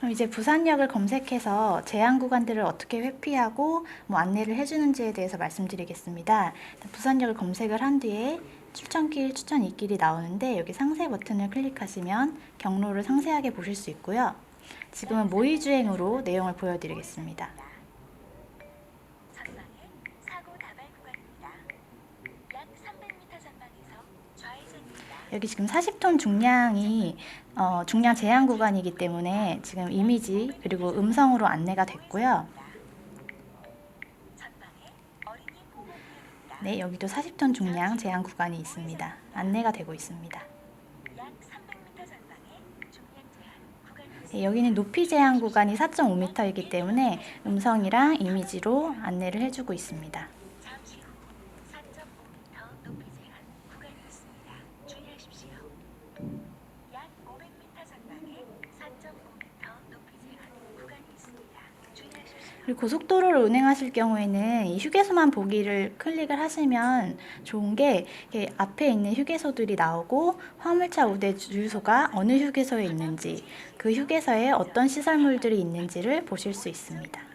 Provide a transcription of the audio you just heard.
그럼 이제 부산역을 검색해서 제한 구간들을 어떻게 회피하고 뭐 안내를 해주는지에 대해서 말씀드리겠습니다. 부산역을 검색을 한 뒤에 추천길, 추천 이길이 나오는데 여기 상세 버튼을 클릭하시면 경로를 상세하게 보실 수 있고요. 지금은 모의주행으로 내용을 보여드리겠습니다. 전방에 사고 다발 구간입니다. 약 300m 전방에서 좌회전입니다. 여기 지금 40톤 중량이 어, 중량 제한 구간이기 때문에 지금 이미지 그리고 음성으로 안내가 됐고요. 네, 여기도 40톤 중량 제한 구간이 있습니다. 안내가 되고 있습니다. 약 300m 전방에 중량 제한 구간이 있습니다. 네, 여기는 높이 제한 구간이 4.5m이기 때문에 음성이랑 이미지로 안내를 해주고 있습니다. 고 고속도로를 운행하실 경우에는 이 휴게소만 보기를 클릭을 하시면 좋은 게 앞에 있는 휴게소들이 나오고 화물차 우대 주유소가 어느 휴게소에 있는지 그 휴게소에 어떤 시설물들이 있는지를 보실 수 있습니다.